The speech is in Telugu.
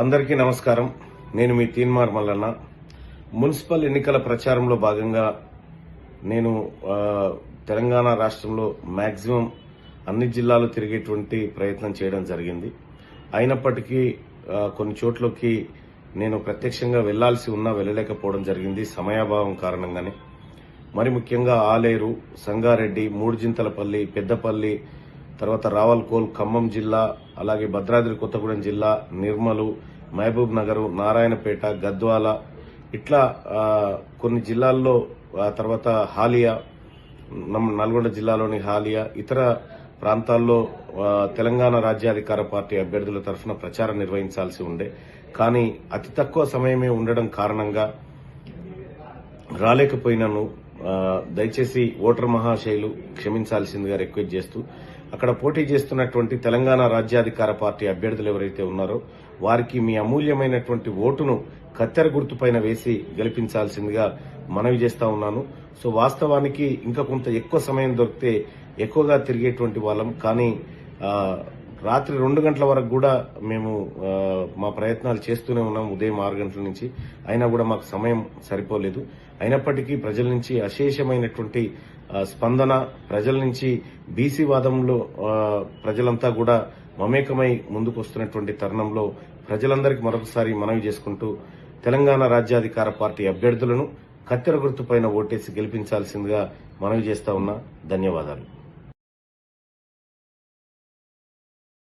అందరికీ నమస్కారం. నేను మీ తీన్మార్ మల్లన్న. మున్సిపల్ ఎన్నికల ప్రచారంలో భాగంగా నేను తెలంగాణ రాష్ట్రంలో మ్యాక్సిమం అన్ని జిల్లాలు తిరిగేటువంటి ప్రయత్నం చేయడం జరిగింది. అయినప్పటికీ కొన్ని చోట్లకి నేను ప్రత్యక్షంగా వెళ్ళాల్సి ఉన్నా వెళ్ళలేకపోవడం జరిగింది సమయాభావం కారణంగానే. మరి ముఖ్యంగా ఆలేరు సంగారెడ్డి మూడుజింతలపల్లి పెద్దపల్లి తర్వాత రావల్కోల్ ఖమ్మం జిల్లా అలాగే భద్రాద్రి కొత్తగూడెం జిల్లా నిర్మలు మహబూబ్ నగర్ నారాయణపేట గద్వాల ఇట్లా కొన్ని జిల్లాల్లో తర్వాత హాలియా నమ్- నల్గొండ జిల్లాలోని హాలియా ఇతర ప్రాంతాల్లో తెలంగాణ రాజ్యాధికార పార్టీ అభ్యర్థుల తరఫున ప్రచారం నిర్వహించాల్సి ఉండే. కానీ అతి తక్కువ సమయమే ఉండడం కారణంగా రాలేకపోయినను దయచేసి ఓటర్ మహాశైలు క్షమించాల్సిందిగా రిక్వెస్ట్ చేస్తూ అక్కడ పోటీ చేస్తున్నటువంటి తెలంగాణ రాజ్యాధికార పార్టీ అభ్యర్థులు ఎవరైతే ఉన్నారో వారికి మీ అమూల్యమైనటువంటి ఓటును కత్తెర గుర్తుపైన వేసి గెలిపించాల్సిందిగా మనవి చేస్తా ఉన్నాను. సో వాస్తవానికి ఇంకా కొంత ఎక్కువ సమయం దొరికితే ఎక్కువగా తిరిగేటువంటి వాళ్ళం. కానీ రాత్రి రెండు గంటల వరకు కూడా మేము మా ప్రయత్నాలు చేస్తూనే ఉన్నాం ఉదయం ఆరు గంటల నుంచి. అయినా కూడా మాకు సమయం సరిపోలేదు. అయినప్పటికీ ప్రజల నుంచి అశేషమైనటువంటి స్పందన ప్రజల నుంచి బీసీ వాదంలో ప్రజలంతా కూడా మమేకమై ముందుకు వస్తున్నటువంటి తరుణంలో ప్రజలందరికీ మరొకసారి మనవి చేసుకుంటూ తెలంగాణ రాజ్యాధికార పార్టీ అభ్యర్థులను కత్తెర గుర్తుపైన ఓటేసి గెలిపించాల్సిందిగా మనవి చేస్తా ఉన్నా. ధన్యవాదాలు.